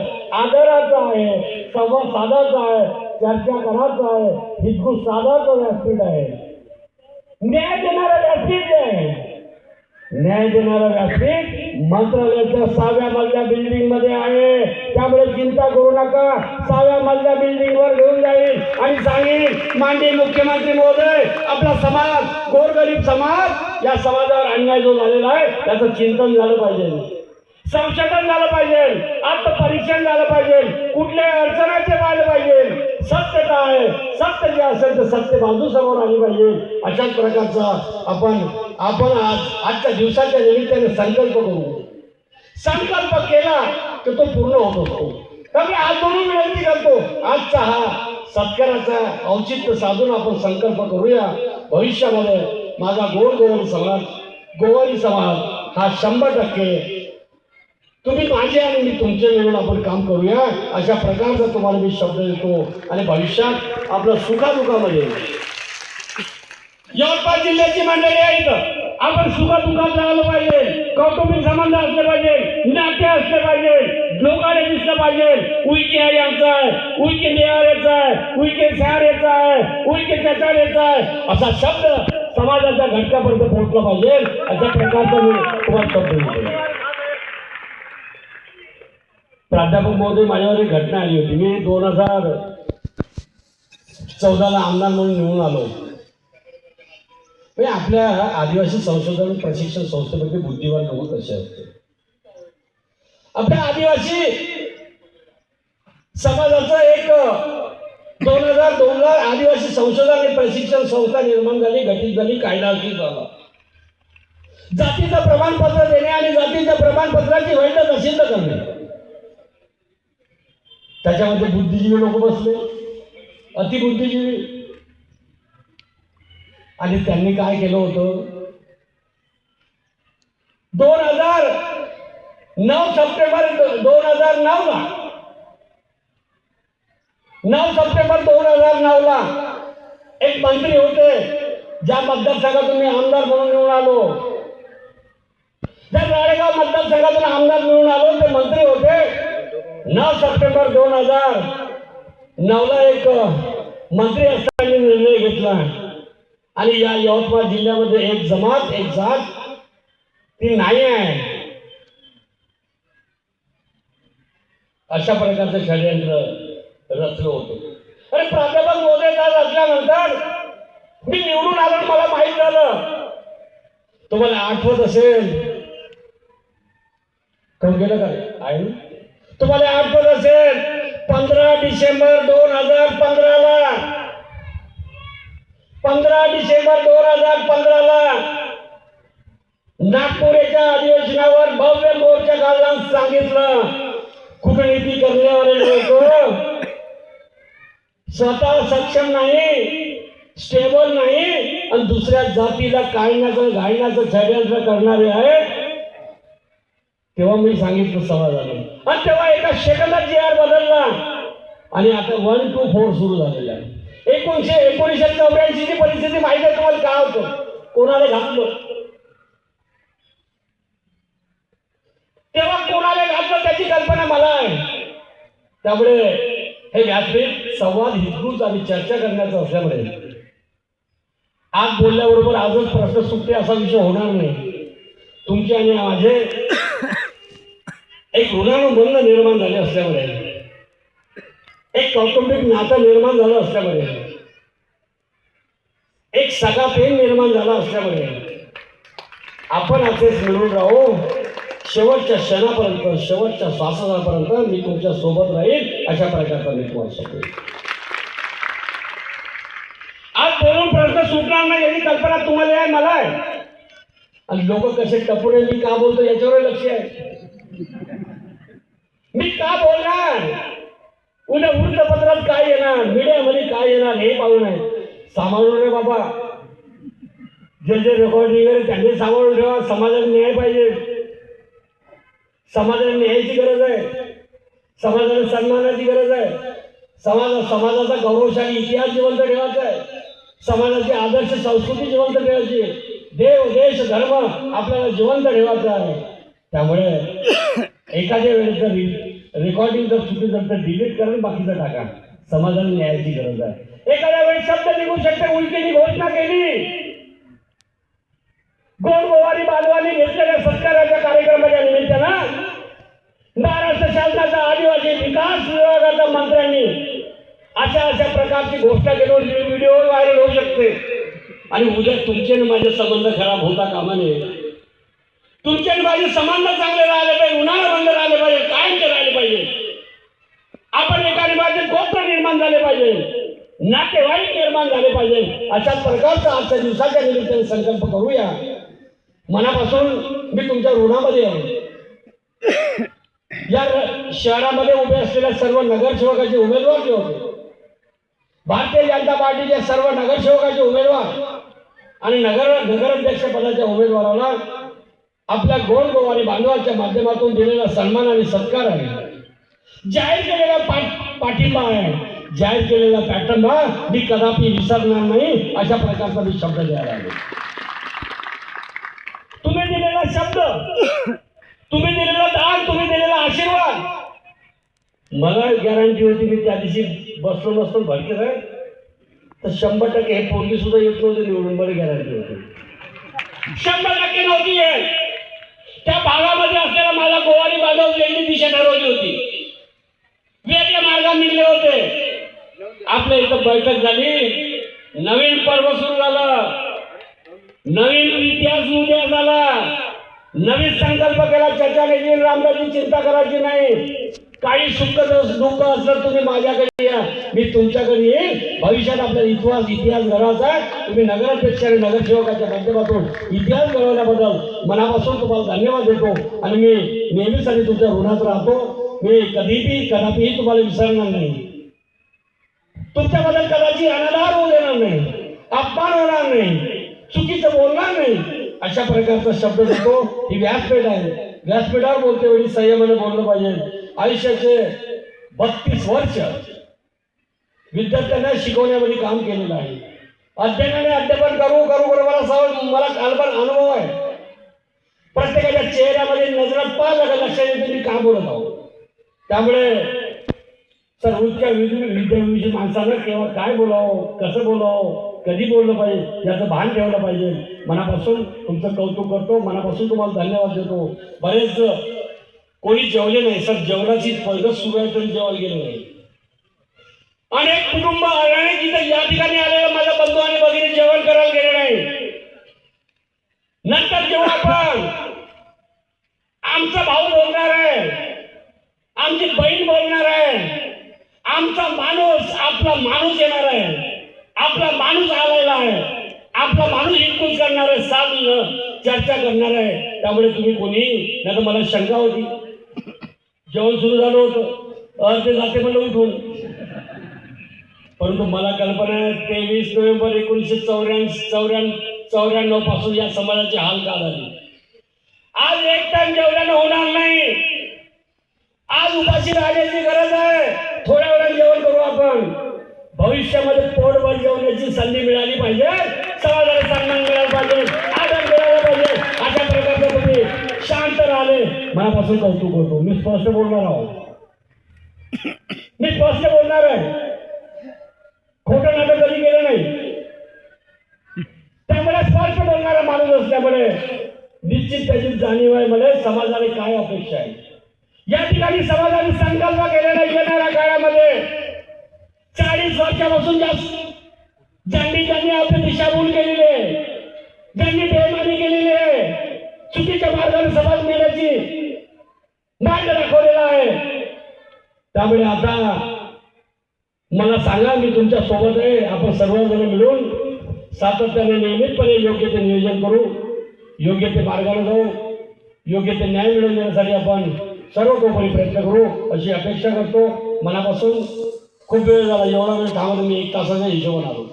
आदराचा आहे संवाद साधाचा आहे चर्चा करायचा आहे हितगुज साधाचा व्यासपीठ आहे. न्याय देणारा व्यासपीठ आहे. न्याय देणारा व्यासपीठ मंत्रालयाच्या सहाव्या मजल्या बिल्डिंगमध्ये आहे. त्यामुळे चिंता करू नका. सहाव्या मजल्या बिल्डिंग वर घेऊन जाईल. आणि सांगेल माननीय मुख्यमंत्री महोदय आपला समाज गोरगरीब समाज या समाजावर अन्याय जो झालेला आहे त्याचं चिंतन झालं पाहिजे. संशोधन झालं पाहिजे आत्मपरीक्षण झालं पाहिजे कुठल्याही अडचणाचे व्हायला पाहिजे. सत्य काय? आहे सत्य जे असेल तर सत्य बाजू समोर आली पाहिजे. अशाच प्रकारचा आपण आपण आज आजच्या दिवसाच्या निमित्ताने संकल्प करू. संकल्प केला तर तो पूर्ण होत असतो. तर मी आज म्हणून विनंती करतो. आजचा हा सत्काराचा औचित्य साधून आपण संकल्प करूया. भविष्यामध्ये माझा गोड गोवन समाज गोवारी समाज हा शंभर टक्के तुम्ही माझे आणि मी तुमचे मिळून आपण काम करूया. अशा प्रकारचा तुम्हाला मी शब्द देतो. आणि भविष्यात आपलं सुखादुखामध्ये. यवतमाळ जिल्ह्याची मंडळी आहे इथं. आपण सुखादुखात राहिलं पाहिजे. कौटुंबिक संबंध असले पाहिजे. नाते असले पाहिजे. लोकांना दिसलं पाहिजे. उईके आहे आमचा. आहे उईके निहारेचा आहे. उईके सहारेचा आहे. उईके चचारेचा आहे. असा शब्द समाजाच्या घटकापर्यंत पोहोचला पाहिजे. अशा प्रकारचा मी तुम्हाला शब्द प्राध्यापक महोदय माझ्यावर एक घटना आली होती. मी दोन हजार चौदाला आमदार म्हणून निवडून आलो म्हणजे आपल्या आदिवासी संशोधन प्रशिक्षण संस्थेमध्ये बुद्धिवान लोक कसे असते आपल्या आदिवासी समाजाचं एक दोन हजार दोन ला आदिवासी संशोधन आणि प्रशिक्षण संस्था निर्माण झाली घटित झाली कायदा झाला. जातीचं प्रमाणपत्र देणे आणि जातीच्या प्रमाणपत्राची वैधता सिद्ध करणे. त्याच्यामध्ये बुद्धिजीवी लोक बसले. अतिबुद्धिजीवी. आणि त्यांनी काय केलं होतं? दोन हजार नऊ सप्टेंबर दोन हजार नऊ ला. नऊ सप्टेंबर दोन हजार नऊ ला एक मंत्री होते ज्या मतदारसंघातून मी आमदार म्हणून निवडून आलो. ज्या राळेगाव मतदारसंघातून आमदार निवडून आलो ते मंत्री होते. नऊ सप्टेंबर दोन हजार नऊला एक मंत्री असताना निर्णय घेतला. आणि या यवतमाळ जिल्ह्यामध्ये एक जमात एक जात ती नाही आहे. अशा प्रकारचं षडयंत्र रचलं होतं. अरे प्राध्यापक महोदय आज असल्यानंतर मी निवडून आलो आणि मला माहीत झालं. तुम्हाला आठवत असेल? कोण गेलं का? आहे तुम्हाला पंधरा डिसेंबर दोन हजार पंधराला. पंधरा डिसेंबर दोन हजार पंधराला नागपूरच्या अधिवेशनावर भव्य मोर्चा काढला सांगितलं. कुटनीती करण्यावाले लोक स्वतः सक्षम नाही स्टेबल नाही आणि दुसऱ्या जातीला काढण्याचं घालण्याचं षड्यंत्र करणारे आहेत. तेव्हा मी सांगितलं समाजाला आणि तेव्हा एका सेकंदात जी आर बदलला. आणि आता वन टू फोर सुरू झालेलं आहे. एकोणीशे एकोणीशे चौऱ्याऐंशी ची परिस्थिती माहिती आहे तुम्हाला? काय होतं? कोणाला घातलं? तेव्हा कोणाला घातलं त्याची कल्पना मला आहे. त्यामुळे हे व्यासपीठ संवाद हिंदूच आणि चर्चा करण्याचं असल्यामुळे. आज बोलल्याबरोबर आजच प्रश्न सुटते असा विषय होणार नाही. तुमचे आणि माझे एक ऋणानुबंध निर्माण झाले असल्यामुळे. एक कौटुंबिक नातं निर्माण झालं असल्यामुळे. एक सगळा प्रेम निर्माण झाला असल्यामुळे. आपण असेच मिळून राहू. शेवटच्या क्षणापर्यंत शेवटच्या श्वासापर्यंत मी तुमच्यासोबत राहील अशा प्रकारचा मी तुम्हाला सांगतो. आज बोलून प्रश्न सुटणार नाही याची कल्पना तुम्हाला आहे मला आहे. आणि लोक कसे टपुरे मी का बोलतो याच्यावर लक्ष आहे. मी का बोलणार? उद्या वृत्तपत्रात काय येणार? मीडियामध्ये काय येणार हे पाहू नये. सांभाळून रे बाबा. जे जे रेकॉर्डिंग आहे त्यांनी सांभाळून ठेवा. समाजाला न्याय पाहिजे. समाजाला न्यायाची गरज आहे. समाजाला सन्मानाची गरज आहे. समाज समाजाचा गौरवशाली इतिहास जिवंत ठेवायचा आहे. समाजाची आदर्श संस्कृती जिवंत ठेवायची देव देश धर्म आपल्याला जिवंत ठेवायचा आहे. त्यामुळे एखाद्या वेळेस जर रेकॉर्डिंग जर चुकीचं तर डिलीट करा बाकीचं टाका. समाजाला न्यायाची गरज आहे. एखाद्या वेळी शब्द निघू शकते उलटीने घोषणा केली. गोड गोवारी बालवानी घेतलेल्या सत्काराच्या कार्यक्रमाच्या निमित्तानं महाराष्ट्र शासनाचा आदिवासी विकास विभागाच्या मंत्र्यांनी अशा अशा प्रकारची घोषणा केल्यावर व्हिडिओ व्हायरल होऊ शकते. आणि उद्या तुमचे आणि माझे संबंध खराब होता कामा नये. तुमचे आणि माझे संबंध चांगले राहिले पाहिजे उन्हाळा बंद राहिले पाहिजे काय केलं पाहिजे. आपण एकाने माझे गोत्र निर्माण झाले पाहिजे. नातेवाईक निर्माण झाले पाहिजे. अशा प्रकारचा आजच्या दिवसाच्या निमित्ताने संकल्प करूया. मनापासून मी तुमच्या ऋणामध्ये आहे या शहरामध्ये उभे असलेल्या सर्व नगरसेवकाचे उमेदवार जे होते भारतीय जनता पार्टीच्या सर्व नगरसेवकाचे उमेदवार आणि नगर नगराध्यक्ष पदाच्या उमेदवाराला आपल्या गोड गोवारी बांधवाच्या माध्यमातून दिलेला सन्मान आणि सत्कार आहे. जाहीर केलेला पाठिंबा आहे. जाहीर केलेला पाठिंबा मी कदापि विसरणार नाही अशा प्रकारचा मी शब्द द्यायला आलो तुम्ही दिलेला शब्द तुम्ही दिलेला दान तुम्ही दिलेला आशीर्वाद मला गॅरंटी होती मी त्या दिवशी बसलो नसतो भरते आहे तर शंभर टक्के हे पोरगी सुद्धा येत नव्हते निवडून मला गॅरंटी होती. शंभर टक्के नव्हती आहे त्या भागामध्ये असलेला माझा गोवारी बांधव लेंडी दिशा ठरवली होती. जागा निघले होते. आपल्या इथं बैठक झाली. नवीन पर्व सुरू झालं. नवीन इतिहास उद्या झाला. नवीन संकल्प केला. चर्चा नाही रामदाची चिंता करायची नाही. काही सुख दुःख असलं तुम्ही माझ्याकडे या. मी तुमच्याकडे येईल भविष्यात आपला इतिहास इतिहास घडवायचा तुम्ही नगराध्यक्ष आणि नगरसेवकाच्या माध्यमातून इतिहास घडवल्याबद्दल मनापासून तुम्हाला धन्यवाद देतो. आणि मी नेहमीसाठी तुमच्या ऋणात राहतो. मी कधीही कदापिही तुम्हाला विसरणार नाही। तुमच्याबद्दल कदाचित अनादार होऊ देणार नाही, अपमान होणार नाही चुकीचं बोलणार नाही। अशा प्रकारचा शब्द देतो ही व्यासपीठ आहे व्यासपीठावर बोलते वेळी संयमाने बोललं पाहिजे। आयुष्याचे बत्तीस वर्ष विद्यार्थ्यांना शिकवण्यामध्ये काम केलेलं आहे। अध्ययनाने अध्यापन करू करू करू, मला सवय मला कालपण अनुभव आहे। प्रत्येकाच्या चेहऱ्यामध्ये नजरात पाहिलं लक्षात येते मी का बोलत आहोत? त्यामुळे सर्वोच्च विद्याविषयी माणसानं केव्हा काय बोलावं कसं बोलावं कधी बोललं पाहिजे याचं भान ठेवलं पाहिजे. मनापासून तुमचं कौतुक करतो मनापासून तुम्हाला धन्यवाद देतो. बरेच कोणी जेवले नाही सर जेवणाची पद्धत सुरू आहे तरी जेवायला गेले नाही. अनेक कुटुंब अनेक जिथे या ठिकाणी आलेलं माझ्या बंधू आणि वगैरे जेवण करायला गेले नाही. नंतर जेव्हा आपण. आमचा भाऊ बोलणार आहे. आमची बहीण बोलणार आहे. आमचा माणूस आपला माणूस येणार आहे. आपला माणूस आलेला आहे. आपला माणूस इनकूज करणार आहे साल चर्चा करणार आहे. त्यामुळे तुम्ही कोणी नाही तर मला शंका होती. जेवण सुरू झालं होतं. अर्धे जाते म्हणलं उठून. परंतु मला कल्पना आहे तेवीस नोव्हेंबर एकोणीसशे चौऱ्याऐंशी चौऱ्याण्णव चौऱ्याण्णवपासून या समाजाची हाल का झाली आज एक टाइम जेवल्यानं होणार नाही. आज उपाशी राहण्याची गरज आहे. थोड्या वेळात जेवण करू आपण. भविष्यामध्ये पोटभर जेवण्याची संधी मिळाली पाहिजे. समाजाला सन्मान मिळाला पाहिजे. आदर मिळाला पाहिजे. अशा प्रकारचं तुम्ही शांत राहिले. मनापासून कौतुक होतो मी स्पष्ट बोलणार आहोत. मी स्पष्ट बोलणार आहे. खोटं नाटक कधी केलं नाही. त्यामुळे स्पष्ट बोलणारा माणूस असल्यामुळे निश्चित त्याची जाणीव आहे. मला समाजाने काय अपेक्षा आहे? या ठिकाणी समाजाने संकल्प केलेला येणाऱ्या काळामध्ये. चाळीस वर्षापासून जास्त ज्यांनी ज्यांनी आपली दिशाभूल केलेली आहे. ज्यांनी बेमानी केलेली आहे. चुकीच्या मार्गाने समाज नेण्याची मार्ग दाखवलेला आहे. त्यामुळे आता मला सांगा मी तुमच्यासोबत आहे. आपण सर्वजण मिळून सातत्याने नियमितपणे योग्य ते नियोजन करू. योग्य ते मार्गाने जाऊ. योग्य ते न्याय मिळवून देण्यासाठी आपण सर्वतोपरी प्रयत्न करू अशी अपेक्षा करतो. मनापासून खूप वेळ झाला एवढा वेळ थांबत मी एक तासाच्या हिशोबाने आलो.